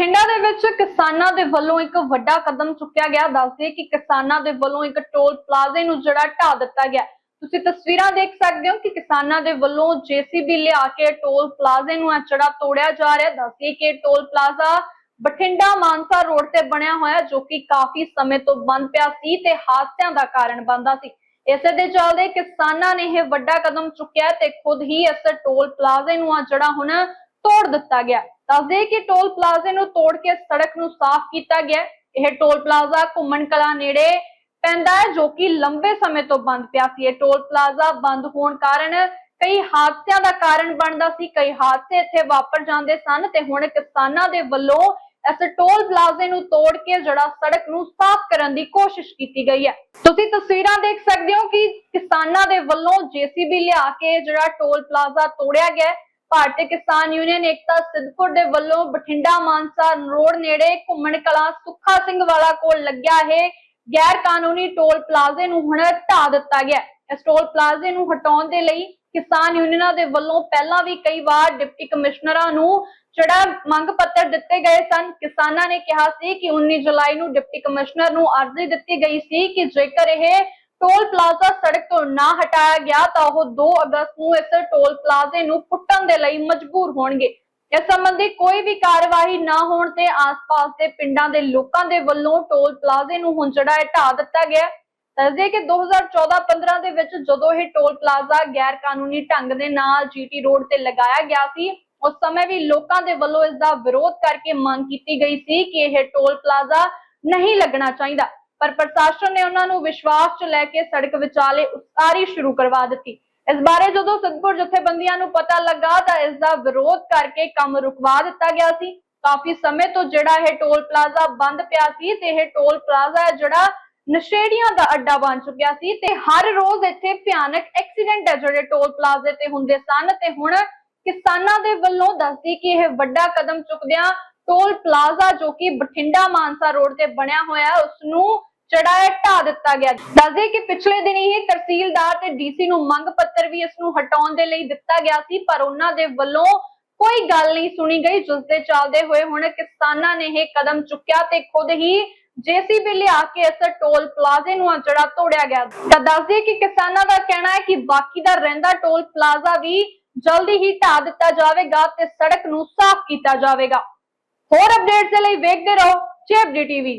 ਬਠਿੰਡਾ ਦੇ ਵਿੱਚ ਕਿਸਾਨਾਂ ਦੇ ਵੱਲੋਂ ਇੱਕ ਵੱਡਾ ਕਦਮ ਚੁੱਕਿਆ ਗਿਆ। ਦੱਸਦੇ ਕਿ ਕਿਸਾਨਾਂ ਦੇ ਵੱਲੋਂ ਇੱਕ ਟੋਲ ਪਲਾਜ਼ੇ ਨੂੰ ਜਿਹੜਾ ਢਾ ਦਿੱਤਾ ਗਿਆ। ਤੁਸੀਂ ਤਸਵੀਰਾਂ ਦੇਖ ਸਕਦੇ ਹੋ ਕਿ ਕਿਸਾਨਾਂ ਦੇ ਵੱਲੋਂ ਜੀਸੀਬੀ ਲਿਆ ਕੇ ਟੋਲ ਪਲਾਜ਼ੇ ਨੂੰ ਜਿਹੜਾ ਤੋੜਿਆ ਜਾ ਰਿਹਾ ਦੱਸਦੇ ਕਿ toll plaza Bathinda Mansa road ਤੇ ਬਣਿਆ ਹੋਇਆ ਜੋ ਕਿ ਕਾਫੀ ਸਮੇਂ ਤੋਂ ਬੰਦ ਪਿਆ ਸੀ ਤੇ ਹਾਦਸਿਆਂ ਦਾ ਕਾਰਨ ਬਣਦਾ ਸੀ। ਇਸੇ ਦੇ ਚੱਲਦੇ ਕਿਸਾਨਾਂ ਨੇ ਇਹ ਵੱਡਾ ਕਦਮ ਚੁੱਕਿਆ ਤੇ ਖੁਦ ਹੀ ਇਸ ਟੋਲ ਪਲਾਜ਼ੇ ਨੂੰ ਆ ਜਿਹੜਾ ਹੁਣ ਤੋੜ ਦਿੱਤਾ ਗਿਆ ਦੱਸਦੇ ਕਿ ਟੋਲ ਪਲਾਜ਼ੇ ਨੂੰ ਤੋੜ ਕੇ ਸੜਕ ਨੂੰ ਸਾਫ਼ ਕੀਤਾ ਗਿਆ। ਇਹ ਟੋਲ ਪਲਾਜ਼ਾ ਘੁੰਮਣ ਕਲਾ ਨੇੜੇ ਪੈਂਦਾ ਹੈ, ਜੋ ਕਿ ਲੰਬੇ ਸਮੇਂ ਤੋਂ ਬੰਦ ਪਿਆ ਸੀ। ਇਹ ਟੋਲ ਪਲਾਜ਼ਾ ਬੰਦ ਹੋਣ ਕਾਰਨ ਕਈ ਹਾਦਸਿਆਂ ਦਾ ਕਾਰਨ ਬਣਦਾ ਸੀ। ਕਈ ਹਾਦਸੇ ਇੱਥੇ ਵਾਪਰ ਜਾਂਦੇ ਸਨ ਤੇ ਹੁਣ ਕਿਸਾਨਾਂ ਦੇ ਵੱਲੋਂ ਇਸ ਟੋਲ ਪਲਾਜ਼ੇ ਨੂੰ ਤੋੜ ਕੇ ਜਿਹੜਾ ਸੜਕ ਨੂੰ ਸਾਫ਼ ਕਰਨ ਦੀ ਕੋਸ਼ਿਸ਼ ਕੀਤੀ ਗਈ ਹੈ। ਤੁਸੀਂ ਤਸਵੀਰਾਂ ਦੇਖ ਸਕਦੇ ਹੋ ਕਿ ਕਿਸਾਨਾਂ ਦੇ ਵੱਲੋਂ ਜੀਸੀਬੀ ਲਿਆ ਕੇ ਜਿਹੜਾ ਟੋਲ ਪਲਾਜ਼ਾ ਤੋੜਿਆ ਗਿਆ ਭਾਰਤੀ ਕਿਸਾਨ ਯੂਨੀਅਨ ਏਕਤਾ ਸਿੱਧਪੁਰ ਦੇ ਵੱਲੋਂ ਬਠਿੰਡਾ ਮਾਨਸਾ ਰੋਡ ਨੇੜੇ ਘੁੰਮਣ ਕਲਾਂ ਸੁੱਖਾ ਸਿੰਘ ਵਾਲਾ ਕੋਲ ਲੱਗਿਆ ਇਹ ਗੈਰ ਕਾਨੂੰਨੀ ਟੋਲ ਪਲਾਜ਼ੇ ਨੂੰ ਹੁਣ ਢਾ ਦਿੱਤਾ ਗਿਆ ਇਸ ਟੋਲ ਪਲਾਜ਼ੇ ਨੂੰ ਹਟਾਉਣ ਦੇ ਲਈ ਕਿਸਾਨ ਯੂਨੀਅਨਾਂ ਦੇ ਵੱਲੋਂ ਪਹਿਲਾਂ ਵੀ ਕਈ ਵਾਰ ਡਿਪਟੀ ਕਮਿਸ਼ਨਰਾਂ ਨੂੰ ਜਿਹੜਾ ਮੰਗ ਪੱਤਰ ਦਿੱਤੇ ਗਏ ਸਨ। ਕਿਸਾਨਾਂ ਨੇ ਕਿਹਾ ਸੀ ਕਿ 19 ਜੁਲਾਈ ਨੂੰ ਡਿਪਟੀ ਕਮਿਸ਼ਨਰ ਨੂੰ ਅਰਜ਼ੀ ਦਿੱਤੀ ਗਈ ਸੀ ਕਿ ਜੇਕਰ ਇਹ ਟੋਲ ਪਲਾਜ਼ਾ ਸੜਕ ਤੋਂ ਨਾ ਹਟਾਇਆ ਗਿਆ ਤਾਂ ਉਹ 2 ਅਗਸਤ ਨੂੰ ਇਸ ਟੋਲ ਪਲਾਜ਼ੇ ਨੂੰ ਪੁੱਟਣ ਦੇ ਲਈ ਮਜਬੂਰ ਹੋਣਗੇ ਇਸ ਸੰਬੰਧੀ ਕੋਈ ਵੀ ਕਾਰਵਾਈ ਨਾ ਹੋਣ ਤੇ ਆਸ-ਪਾਸ ਦੇ ਪਿੰਡਾਂ ਦੇ ਲੋਕਾਂ ਦੇ ਵੱਲੋਂ ਟੋਲ ਪਲਾਜ਼ੇ ਨੂੰ ਹੁਣ ਜਿਹੜਾ ਹੈ ਢਾ ਦਿੱਤਾ ਗਿਆ ਹੈ। ਦੱਸਦੇ ਕਿ 2014-15 ਦੇ ਵਿੱਚ ਜਦੋਂ ਇਹ ਟੋਲ ਪਲਾਜ਼ਾ ਗੈਰ ਕਾਨੂੰਨੀ ਢੰਗ ਦੇ ਨਾਲ ਜੀਟੀ ਰੋਡ ਤੇ ਲਗਾਇਆ ਗਿਆ ਸੀ, ਉਸ ਸਮੇਂ ਵੀ ਲੋਕਾਂ ਦੇ ਵੱਲੋਂ ਇਸ ਦਾ ਵਿਰੋਧ ਕਰਕੇ ਮੰਗ ਕੀਤੀ ਗਈ ਸੀ ਕਿ ਇਹ ਟੋਲ ਪਲਾਜ਼ਾ ਨਹੀਂ ਲੱਗਣਾ ਚਾਹੀਦਾ ਪਰ ਪ੍ਰਸ਼ਾਸਨ ਨੇ ਉਹਨਾਂ ਨੂੰ ਵਿਸ਼ਵਾਸ 'ਚ ਲੈ ਕੇ ਸੜਕ ਵਿਚਾਲੇ ਉਸਾਰੀ ਸ਼ੁਰੂ ਕਰਵਾ ਦਿੱਤੀ। ਇਸ ਬਾਰੇ ਜਦੋਂ ਸਤਪੁਰ ਜਥੇਬੰਦੀਆਂ ਨੂੰ ਪਤਾ ਲੱਗਾ ਤਾਂ ਇਸ ਦਾ ਵਿਰੋਧ ਕਰਕੇ ਕੰਮ ਰੁਕਵਾ ਦਿੱਤਾ ਗਿਆ ਸੀ। ਕਾਫੀ ਸਮੇਂ ਤੋਂ ਜਿਹੜਾ ਇਹ ਟੋਲ ਪਲਾਜ਼ਾ ਬੰਦ ਪਿਆ ਸੀ ਤੇ ਇਹ ਟੋਲ ਪਲਾਜ਼ਾ ਹੈ ਜਿਹੜਾ ਨਸ਼ੇੜੀਆਂ ਦਾ ਅੱਡਾ ਬਣ ਚੁੱਕਿਆ ਸੀ ਤੇ ਹਰ ਰੋਜ਼ ਇੱਥੇ ਭਿਆਨਕ ਐਕਸੀਡੈਂਟ ਹੈ ਜਿਹੜੇ ਟੋਲ ਪਲਾਜ਼ੇ ਤੇ ਹੁੰਦੇ ਸਨ ਤੇ ਹੁਣ ਕਿਸਾਨਾਂ ਦੇ ਵੱਲੋਂ ਦੱਸਦੀ ਕਿ ਇਹ ਵੱਡਾ ਕਦਮ ਚੁੱਕਦਿਆਂ ਟੋਲ ਪਲਾਜ਼ਾ ਜੋ ਕਿ ਬਠਿੰਡਾ ਮਾਨਸਾ ਰੋਡ ਤੇ ਬਣਿਆ ਹੋਇਆ ਹੈ ਉਸ ਨੂੰ ਜਿਹੜਾ ਹੈ ਢਾ ਦਿੱਤਾ ਗਿਆ। ਦੱਸਦੇ ਕਿ ਪਿਛਲੇ ਦਿਨੀ ਹੀ ਤਹਿਸੀਲਦਾਰ ਤੇ ਡੀਸੀ ਨੂੰ ਮੰਗ ਪੱਤਰ ਵੀ ਇਸ ਨੂੰ ਹਟਾਉਣ ਦੇ ਲਈ ਦਿੱਤਾ ਗਿਆ ਸੀ, ਪਰ ਉਹਨਾਂ ਦੇ ਵੱਲੋਂ ਕੋਈ ਗੱਲ ਨਹੀਂ ਸੁਣੀ ਗਈ, ਜਿਸ ਦੇ ਚੱਲਦੇ ਹੋਏ ਹੁਣ ਕਿਸਾਨਾਂ ਨੇ ਇਹ ਕਦਮ ਚੁੱਕਿਆ ਤੇ ਖੁਦ ਹੀ ਜੀਸੀਬੀ ਲਿਆ ਕੇ ਇਸ ਟੋਲ ਪਲਾਜ਼ੇ ਨੂੰ ਜਿਹੜਾ ਤੋੜਿਆ ਗਿਆ। ਤਾਂ ਦੱਸਦੇ ਕਿ ਕਿਸਾਨਾਂ ਦਾ ਕਹਿਣਾ ਹੈ ਕਿ ਬਾਕੀ ਦਾ ਰਹਿੰਦਾ ਟੋਲ ਪਲਾਜ਼ਾ ਵੀ ਜਲਦੀ ਹੀ ਢਾ ਦਿੱਤਾ ਜਾਵੇਗਾ ਤੇ ਸੜਕ ਨੂੰ ਸਾਫ਼ ਕੀਤਾ ਜਾਵੇਗਾ। ਹੋਰ ਅਪਡੇਟਸ ਦੇ ਲਈ ਵੇਖਦੇ ਰਹੋ ਚੇਪਡੀ ਟੀਵੀ।